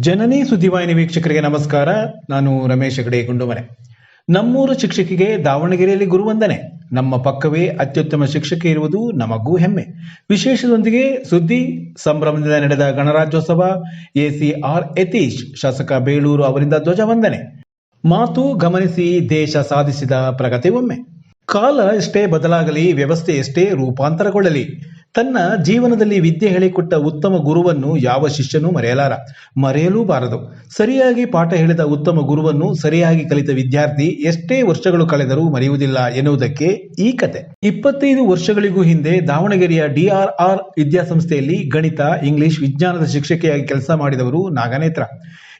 ಜನನಿ ಸುದ್ದಿವಾಹಿನಿ ವೀಕ್ಷಕರಿಗೆ ನಮಸ್ಕಾರ. ನಾನು ರಮೇಶ್ ಹೆಗಡೆ ಗುಂಡುಮನೆ. ನಮ್ಮೂರು ಶಿಕ್ಷಕಿಗೆ ದಾವಣಗೆರೆಯಲ್ಲಿ ಗುರುವಂದನೆ ನಮ್ಮ ಪಕ್ಕವೇ ಅತ್ಯುತ್ತಮ ಶಿಕ್ಷಕಿ ಇರುವುದು ನಮಗೂ ಹೆಮ್ಮೆ. ವಿಶೇಷದೊಂದಿಗೆ ಸುದ್ದಿ ಸಂಭ್ರಮದಿಂದ ನಡೆದ ಗಣರಾಜ್ಯೋತ್ಸವ, ಎಸಿಆರ್ ಯತೀಶ್, ಶಾಸಕ ಬೇಳೂರು ಅವರಿಂದ ಧ್ವಜವಂದನೆ ಮಾತು ಗಮನಿಸಿ ದೇಶ ಸಾಧಿಸಿದ ಪ್ರಗತಿ ಒಮ್ಮೆ. ಕಾಲ ಎಷ್ಟೇ ಬದಲಾಗಲಿ, ವ್ಯವಸ್ಥೆ ಎಷ್ಟೇ ರೂಪಾಂತರಗೊಳ್ಳಲಿ. ತನ್ನ ಜೀವನದಲ್ಲಿ ವಿದ್ಯೆ ಹೇಳಿಕೊಟ್ಟ ಉತ್ತಮ ಗುರುವನ್ನು ಯಾವ ಶಿಷ್ಯನೂ ಮರೆಯಲಾರ ಮರೆಯಲೂ ಬಾರದು ಸರಿಯಾಗಿ ಪಾಠ ಹೇಳಿದ ಉತ್ತಮ ಗುರುವನ್ನು ಸರಿಯಾಗಿ ಕಲಿತ ವಿದ್ಯಾರ್ಥಿ ಎಷ್ಟೇ ವರ್ಷಗಳು ಕಳೆದರೂ ಮರೆಯುವುದಿಲ್ಲ ಎನ್ನುವುದಕ್ಕೆ ಈ ಕತೆ. ಇಪ್ಪತ್ತೈದು ವರ್ಷಗಳಿಗೂ ಹಿಂದೆ ದಾವಣಗೆರೆಯ ಡಿಆರ್ಆರ್ ವಿದ್ಯಾಸಂಸ್ಥೆಯಲ್ಲಿ ಗಣಿತ, ಇಂಗ್ಲಿಷ್, ವಿಜ್ಞಾನದ ಶಿಕ್ಷಕಿಯಾಗಿ ಕೆಲಸ ಮಾಡಿದವರು ನಾಗನೇತ್ರ.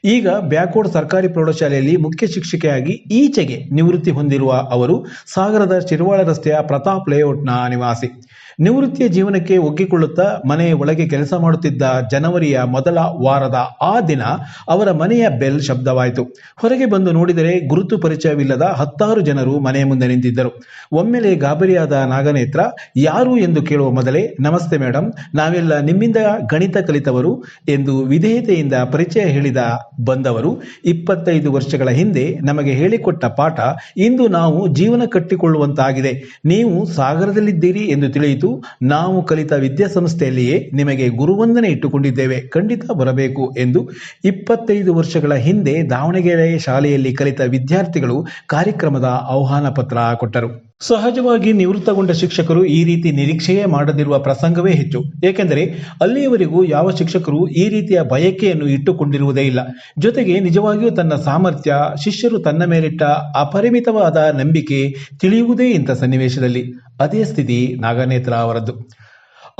ಈಗ ಬ್ಯಾಕೋಡ್ ಸರ್ಕಾರಿ ಪ್ರೌಢಶಾಲೆಯಲ್ಲಿ ಮುಖ್ಯ ಶಿಕ್ಷಕಿಯಾಗಿ ಈಚೆಗೆ ನಿವೃತ್ತಿ ಹೊಂದಿರುವ ಅವರು ಸಾಗರದ ಶಿರ್ವಾಳ ರಸ್ತೆಯ ಪ್ರತಾಪ್ ಲೇಔಟ್ನ ನಿವಾಸಿ. ನಿವೃತ್ತಿಯ ಜೀವನಕ್ಕೆ ಒಗ್ಗಿಕೊಳ್ಳುತ್ತಾ ಮನೆಯ ಒಳಗೆ ಕೆಲಸ ಮಾಡುತ್ತಿದ್ದ ಜನವರಿಯ ಮೊದಲ ವಾರದ ಆ ದಿನ ಅವರ ಮನೆಯ ಬೆಲ್ ಶಬ್ದವಾಯಿತು. ಹೊರಗೆ ಬಂದು ನೋಡಿದರೆ ಗುರುತು ಪರಿಚಯವಿಲ್ಲದ ಹತ್ತಾರು ಜನರು ಮನೆಯ ಮುಂದೆ ನಿಂತಿದ್ದರು. ಒಮ್ಮೆಲೆ ಗಾಬರಿಯಾದ ನಾಗನೇತ್ರ, ಯಾರು ಎಂದು ಕೇಳುವ ಮೊದಲೇ, ನಮಸ್ತೆ ಮೇಡಮ್ ನಾವೆಲ್ಲ ನಿಮ್ಮಿಂದ ಗಣಿತ ಕಲಿತವರು ಎಂದು ವಿಧೇಯತೆಯಿಂದ ಪರಿಚಯ ಹೇಳಿದ ಬಂದವರು, ಇಪ್ಪತ್ತೈದು ವರ್ಷಗಳ ಹಿಂದೆ ನಮಗೆ ಹೇಳಿಕೊಟ್ಟ ಪಾಠ, ಇಂದು ನಾವು ಜೀವನ ಕಟ್ಟಿಕೊಳ್ಳುವಂತಾಗಿದೆ. ನೀವು ಸಾಗರದಲ್ಲಿದ್ದೀರಿ ಎಂದು ತಿಳಿಯಿತು ನಾವು ಕಲಿತ ವಿದ್ಯಾಸಂಸ್ಥೆಯಲ್ಲಿಯೇ ನಿಮಗೆ ಗುರುವಂದನೆ ಇಟ್ಟುಕೊಂಡಿದ್ದೇವೆ. ಖಂಡಿತ ಬರಬೇಕು ಎಂದು ಇಪ್ಪತ್ತೈದು ವರ್ಷಗಳ ಹಿಂದೆ ದಾವಣಗೆರೆ ಶಾಲೆಯಲ್ಲಿ ಕಲಿತ ವಿದ್ಯಾರ್ಥಿಗಳು ಕಾರ್ಯಕ್ರಮದ ಆಹ್ವಾನ ಪತ್ರ ಕೊಟ್ಟರು. ಸಹಜವಾಗಿ ನಿವೃತ್ತಗೊಂಡ ಶಿಕ್ಷಕರು ಈ ರೀತಿ ನಿರೀಕ್ಷೆಯೇ ಮಾಡದಿರುವ ಪ್ರಸಂಗವೇ ಹೆಚ್ಚು. ಏಕೆಂದರೆ ಅಲ್ಲಿಯವರೆಗೂ ಯಾವ ಶಿಕ್ಷಕರು ಈ ರೀತಿಯ ಬಯಕೆಯನ್ನು ಇಟ್ಟುಕೊಂಡಿರುವುದೇ ಇಲ್ಲ. ಜೊತೆಗೆ ನಿಜವಾಗಿಯೂ ತನ್ನ ಸಾಮರ್ಥ್ಯ, ಶಿಷ್ಯರು ತನ್ನ ಮೇಲಿಟ್ಟ ಅಪರಿಮಿತವಾದ ನಂಬಿಕೆ ತಿಳಿಯುವುದೇ ಇಂಥ ಸನ್ನಿವೇಶದಲ್ಲಿ. ಅದೇ ಸ್ಥಿತಿ ನಾಗನೇತ್ರ ಅವರದ್ದು.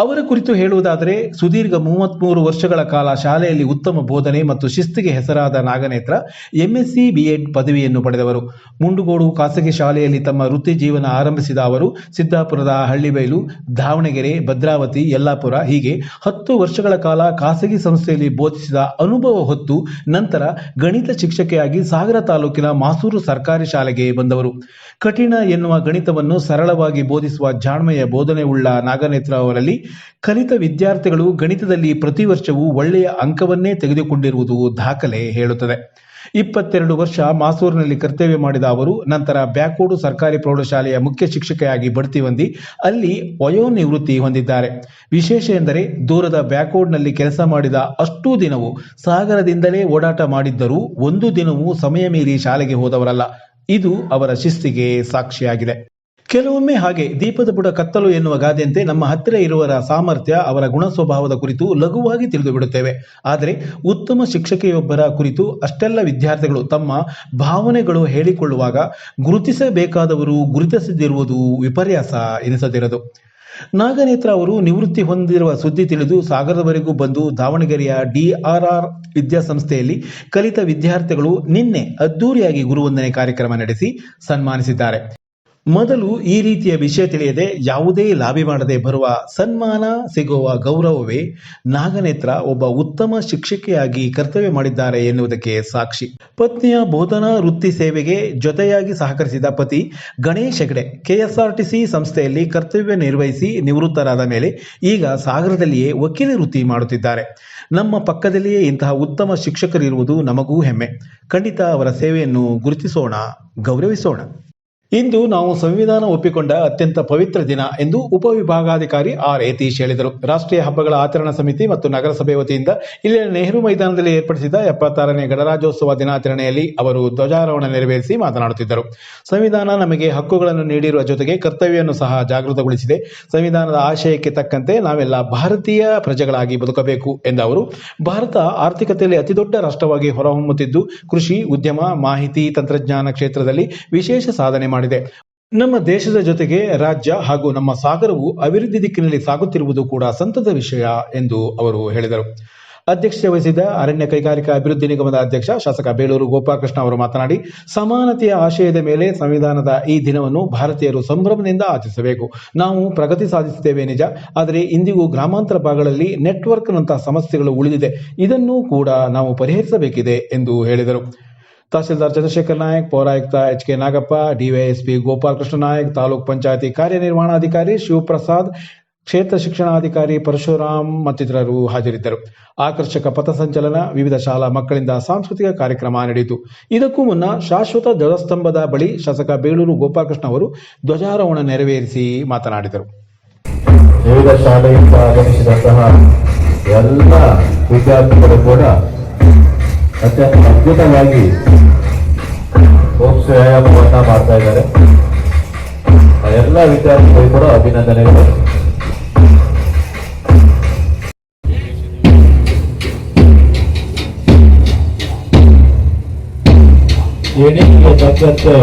ಅವರ ಕುರಿತು ಹೇಳುವುದಾದರೆ, ಸುದೀರ್ಘ ಮೂವತ್ಮೂರು ವರ್ಷಗಳ ಕಾಲ ಶಾಲೆಯಲ್ಲಿ ಉತ್ತಮ ಬೋಧನೆ ಮತ್ತು ಶಿಸ್ತಿಗೆ ಹೆಸರಾದ ನಾಗನೇತ್ರ ಎಂಎಸ್ಸಿ ಬಿಎಡ್ ಪದವಿಯನ್ನು ಪಡೆದವರು. ಮುಂಡುಗೋಡು ಖಾಸಗಿ ಶಾಲೆಯಲ್ಲಿ ತಮ್ಮ ವೃತ್ತಿ ಜೀವನ ಆರಂಭಿಸಿದ ಅವರು, ಸಿದ್ದಾಪುರದ ಹಳ್ಳಿಬೈಲು, ದಾವಣಗೆರೆ, ಭದ್ರಾವತಿ, ಯಲ್ಲಾಪುರ, ಹೀಗೆ ಹತ್ತು ವರ್ಷಗಳ ಕಾಲ ಖಾಸಗಿ ಸಂಸ್ಥೆಯಲ್ಲಿ ಬೋಧಿಸಿದ ಅನುಭವ ಹೊತ್ತು ನಂತರ ಗಣಿತ ಶಿಕ್ಷಕಿಯಾಗಿ ಸಾಗರ ತಾಲೂಕಿನ ಮಾಸೂರು ಸರ್ಕಾರಿ ಶಾಲೆಗೆ ಬಂದವರು. ಕಠಿಣ ಎನ್ನುವ ಗಣಿತವನ್ನು ಸರಳವಾಗಿ ಬೋಧಿಸುವ ಜಾಣ್ಮೆಯ ಬೋಧನೆ ಉಳ್ಳ ನಾಗನೇತ್ರ ಅವರಲ್ಲಿ ಕಲಿತ ವಿದ್ಯಾರ್ಥಿಗಳು ಗಣಿತದಲ್ಲಿ ಪ್ರತಿ ವರ್ಷವೂ ಒಳ್ಳೆಯ ಅಂಕವನ್ನೇ ತೆಗೆದುಕೊಂಡಿರುವುದು ದಾಖಲೆ ಹೇಳುತ್ತದೆ. ಇಪ್ಪತ್ತೆರಡು ವರ್ಷ ಮಾಸೂರಿನಲ್ಲಿ ಕರ್ತವ್ಯ ಮಾಡಿದ ಅವರು, ನಂತರ ಬ್ಯಾಕೋಡು ಸರ್ಕಾರಿ ಪ್ರೌಢಶಾಲೆಯ ಮುಖ್ಯ ಶಿಕ್ಷಕಿಯಾಗಿ ಬಡ್ತಿ ಹೊಂದಿ ಅಲ್ಲಿ ವಯೋನಿವೃತ್ತಿ ಹೊಂದಿದ್ದಾರೆ. ವಿಶೇಷ ಎಂದರೆ ದೂರದ ಬ್ಯಾಕೋಡ್ನಲ್ಲಿ ಕೆಲಸ ಮಾಡಿದ ಅಷ್ಟೂ ದಿನವೂ ಸಾಗರದಿಂದಲೇ ಓಡಾಟ ಮಾಡಿದ್ದರೂ ಒಂದು ದಿನವೂ ಸಮಯ ಮೀರಿ ಶಾಲೆಗೆ ಹೋದವರಲ್ಲ. ಇದು ಅವರ ಶಿಸ್ತಿಗೆ ಸಾಕ್ಷಿಯಾಗಿದೆ. ಕೆಲವೊಮ್ಮೆ ಹಾಗೆ ದೀಪದ ಬುಡ ಕತ್ತಲು ಎನ್ನುವ ಗಾದೆಯಂತೆ ನಮ್ಮ ಹತ್ತಿರ ಇರುವರ ಸಾಮರ್ಥ್ಯ, ಅವರ ಗುಣ ಸ್ವಭಾವದ ಕುರಿತು ಲಘುವಾಗಿ ತಿಳಿದು ಬಿಡುತ್ತೇವೆ ಆದರೆ ಉತ್ತಮ ಶಿಕ್ಷಕಿಯೊಬ್ಬರ ಕುರಿತು ಅಷ್ಟೆಲ್ಲ ವಿದ್ಯಾರ್ಥಿಗಳು ತಮ್ಮ ಭಾವನೆಗಳು ಹೇಳಿಕೊಳ್ಳುವಾಗ ಗುರುತಿಸಬೇಕಾದವರು ಗುರುತಿಸದಿರುವುದು ವಿಪರ್ಯಾಸ ಎನಿಸದಿರದು. ನಾಗನೇತ್ರ ಅವರು ನಿವೃತ್ತಿ ಹೊಂದಿರುವ ಸುದ್ದಿ ತಿಳಿದು ಸಾಗರದವರೆಗೂ ಬಂದು ದಾವಣಗೆರೆಯ ಡಿಆರ್ಆರ್ ವಿದ್ಯಾಸಂಸ್ಥೆಯಲ್ಲಿ ಕಲಿತ ವಿದ್ಯಾರ್ಥಿಗಳು ನಿನ್ನೆ ಅದ್ದೂರಿಯಾಗಿ ಗುರುವಂದನೆ ಕಾರ್ಯಕ್ರಮ ನಡೆಸಿ ಸನ್ಮಾನಿಸಿದ್ದಾರೆ. ಮೊದಲು ಈ ರೀತಿಯ ವಿಷಯ ತಿಳಿಯದೆ ಯಾವುದೇ ಲಾಭಿ ಮಾಡದೆ ಬರುವ ಸನ್ಮಾನ ಸಿಗುವ ಗೌರವವೇ ನಾಗನೇತ್ರ ಒಬ್ಬ ಉತ್ತಮ ಶಿಕ್ಷಕಿಯಾಗಿ ಕರ್ತವ್ಯ ಮಾಡಿದ್ದಾರೆ ಎನ್ನುವುದಕ್ಕೆ ಸಾಕ್ಷಿ. ಪತ್ನಿಯ ಬೋಧನಾ ವೃತ್ತಿ ಸೇವೆಗೆ ಜೊತೆಯಾಗಿ ಸಹಕರಿಸಿದ ಪತಿ ಗಣೇಶ್ ಹೆಗಡೆ ಕೆಎಸ್ಆರ್ಟಿಸಿ ಸಂಸ್ಥೆಯಲ್ಲಿ ಕರ್ತವ್ಯ ನಿರ್ವಹಿಸಿ ನಿವೃತ್ತರಾದ ಮೇಲೆ ಈಗ ಸಾಗರದಲ್ಲಿಯೇ ವಕೀಲ ವೃತ್ತಿ ಮಾಡುತ್ತಿದ್ದಾರೆ. ನಮ್ಮ ಪಕ್ಕದಲ್ಲಿಯೇ ಇಂತಹ ಉತ್ತಮ ಶಿಕ್ಷಕರಿರುವುದು ನಮಗೂ ಹೆಮ್ಮೆ. ಖಂಡಿತ ಅವರ ಸೇವೆಯನ್ನು ಗುರುತಿಸೋಣ, ಗೌರವಿಸೋಣ. ಇಂದು ನಾವು ಸಂವಿಧಾನ ಒಪ್ಪಿಕೊಂಡ ಅತ್ಯಂತ ಪವಿತ್ರ ದಿನ ಎಂದು ಉಪವಿಭಾಗಾಧಿಕಾರಿ ಆರ್ ಯತೀಶ್ ಹೇಳಿದರು. ರಾಷ್ಟ್ರೀಯ ಹಬ್ಬಗಳ ಆಚರಣಾ ಸಮಿತಿ ಮತ್ತು ನಗರಸಭೆ ವತಿಯಿಂದ ಇಲ್ಲಿನ ನೆಹರು ಮೈದಾನದಲ್ಲಿ ಏರ್ಪಡಿಸಿದ ಎಪ್ಪತ್ತಾರನೇ ಗಣರಾಜ್ಯೋತ್ಸವ ದಿನಾಚರಣೆಯಲ್ಲಿ ಅವರು ಧ್ವಜಾರೋಹಣ ನೆರವೇರಿಸಿ ಮಾತನಾಡುತ್ತಿದ್ದರು. ಸಂವಿಧಾನ ನಮಗೆ ಹಕ್ಕುಗಳನ್ನು ನೀಡಿರುವ ಜೊತೆಗೆ ಕರ್ತವ್ಯವನ್ನು ಸಹ ಜಾಗೃತಗೊಳಿಸಿದೆ. ಸಂವಿಧಾನದ ಆಶಯಕ್ಕೆ ತಕ್ಕಂತೆ ನಾವೆಲ್ಲ ಭಾರತೀಯ ಪ್ರಜೆಗಳಾಗಿ ಬದುಕಬೇಕು ಎಂದ ಅವರು, ಭಾರತ ಆರ್ಥಿಕತೆಯಲ್ಲಿ ಅತಿದೊಡ್ಡ ರಾಷ್ಟ್ರವಾಗಿ ಹೊರಹೊಮ್ಮುತ್ತಿದ್ದು, ಕೃಷಿ, ಉದ್ಯಮ, ಮಾಹಿತಿ, ತಂತ್ರಜ್ಞಾನ ಕ್ಷೇತ್ರದಲ್ಲಿ ವಿಶೇಷ ಸಾಧನೆ ನಮ್ಮ ದೇಶದ ಜೊತೆಗೆ ರಾಜ್ಯ ಹಾಗೂ ನಮ್ಮ ಸಾಗರವು ಅಭಿವೃದ್ಧಿ ದಿಕ್ಕಿನಲ್ಲಿ ಸಾಗುತ್ತಿರುವುದು ಕೂಡ ಸಂತದ ವಿಷಯ ಎಂದು ಅವರು ಹೇಳಿದರು. ಅಧ್ಯಕ್ಷತೆ ವಹಿಸಿದ ಅರಣ್ಯ ಕೈಗಾರಿಕಾ ಅಭಿವೃದ್ಧಿ ನಿಗಮದ ಅಧ್ಯಕ್ಷ ಶಾಸಕ ಬೇಲೂರು ಗೋಪಾಲಕೃಷ್ಣ ಅವರು ಮಾತನಾಡಿ, ಸಮಾನತೆಯ ಆಶಯದ ಮೇಲೆ ಸಂವಿಧಾನದ ಈ ದಿನವನ್ನು ಭಾರತೀಯರು ಸಂಭ್ರಮದಿಂದ ಆಚರಿಸಬೇಕು. ನಾವು ಪ್ರಗತಿ ಸಾಧಿಸುತ್ತೇವೆ ನಿಜ, ಆದರೆ ಇಂದಿಗೂ ಗ್ರಾಮಾಂತರ ಭಾಗಗಳಲ್ಲಿ ನೆಟ್ವರ್ಕ್ನಂತಹ ಸಮಸ್ಯೆಗಳು ಉಳಿದಿದೆ. ಇದನ್ನು ಕೂಡ ನಾವು ಪರಿಹರಿಸಬೇಕಿದೆ ಎಂದು ಹೇಳಿದರು. ತಹಸೀಲ್ದಾರ್ ಚಂದ್ರಶೇಖರ್ ನಾಯಕ್, ಪೌರಾಯುಕ್ತ H K Nagappa, DYSP Gopalakrishna Nayak, taluk ಪಂಚಾಯತಿ ಕಾರ್ಯನಿರ್ವಹಣಾಧಿಕಾರಿ ಶಿವಪ್ರಸಾದ್, ಕ್ಷೇತ್ರ ಶಿಕ್ಷಣಾಧಿಕಾರಿ ಪರಶುರಾಮ್ ಮತ್ತಿತರರು ಹಾಜರಿದ್ದರು. ಆಕರ್ಷಕ ಪಥಸಂಚಲನ ವಿವಿಧ ಶಾಲಾ ಮಕ್ಕಳಿಂದ ಸಾಂಸ್ಕೃತಿಕ ಕಾರ್ಯಕ್ರಮ ನಡೆಯಿತು. ಇದಕ್ಕೂ ಮುನ್ನ ಶಾಶ್ವತ ಧ್ವಜಸ್ತಂಭದ ಬಳಿ ಶಾಸಕ ಬೇಳೂರು ಗೋಪಾಲಕೃಷ್ಣ ಅವರು ಧ್ವಜಾರೋಹಣ ನೆರವೇರಿಸಿ ಮಾತನಾಡಿದರು. ವಿವಿಧ ಶಾಲೆಯಿಂದ ಆಗಮಿಸಿದಂತಹ ಎಲ್ಲ ವಿದ್ಯಾರ್ಥಿಗಳು ಕೂಡ ಅತ್ಯಂತ ಅದ್ಭುತವಾಗಿ ಹೋಮ್ಸ್ ವ್ಯಾಯಾಮವನ್ನ ಮಾಡ್ತಾ ಇದ್ದಾರೆ. ಎಲ್ಲ ವಿದ್ಯಾರ್ಥಿಗಳು ಕೂಡ ಅಭಿನಂದನೆಗಳು. ಎಣಿಕೆಗೆ ತಕ್ಕಂತೆ